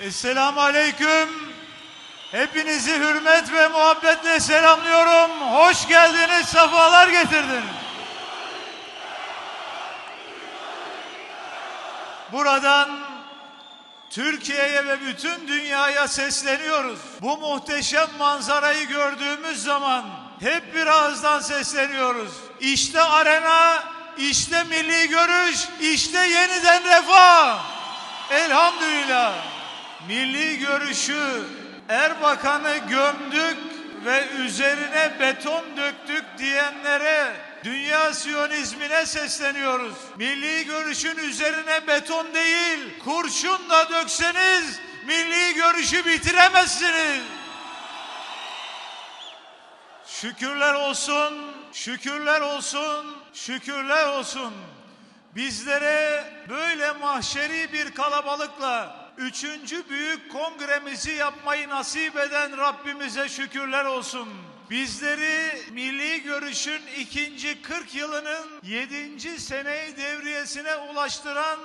Esselamu Aleyküm. Hepinizi hürmet ve muhabbetle selamlıyorum. Hoş geldiniz, sefalar getirdiniz. Buradan Türkiye'ye ve bütün dünyaya sesleniyoruz. Bu muhteşem manzarayı gördüğümüz zaman hep bir ağızdan sesleniyoruz. İşte arena, işte milli görüş, işte yeniden refah. Elhamdülillah. Milli görüşü Erbakan'ı gömdük ve üzerine beton döktük diyenlere dünya siyonizmine sesleniyoruz. Milli görüşün üzerine beton değil, kurşun da dökseniz milli görüşü bitiremezsiniz. Şükürler olsun, şükürler olsun, şükürler olsun. Bizlere böyle mahşeri bir kalabalıkla üçüncü büyük kongremizi yapmayı nasip eden Rabbimize şükürler olsun. Bizleri milli görüşün ikinci 40 yılının yedinci seneyi devriyesine ulaştıran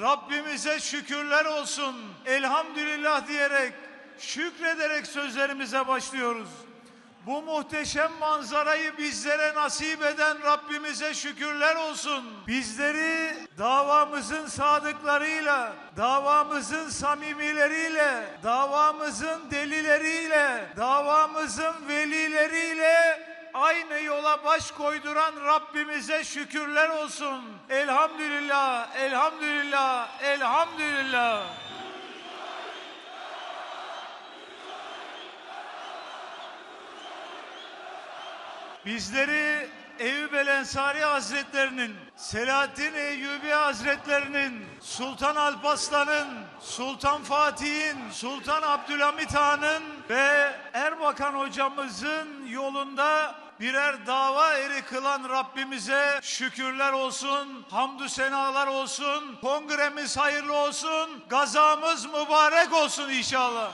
Rabbimize şükürler olsun. Elhamdülillah diyerek, şükrederek sözlerimize başlıyoruz. Bu muhteşem manzarayı bizlere nasip eden Rabbimize şükürler olsun. Bizleri davamızın sadıklarıyla, davamızın samimileriyle, davamızın delileriyle, davamızın velileriyle aynı yola baş koyduran Rabbimize şükürler olsun. Elhamdülillah, elhamdülillah, elhamdülillah. Bizleri Eyüp el Ensari Hazretlerinin, Selahattin Eyyubi Hazretlerinin, Sultan Alparslan'ın, Sultan Fatih'in, Sultan Abdülhamit Han'ın ve Erbakan hocamızın yolunda birer dava eri kılan Rabbimize şükürler olsun, hamdü senalar olsun, kongremiz hayırlı olsun, gazamız mübarek olsun inşallah.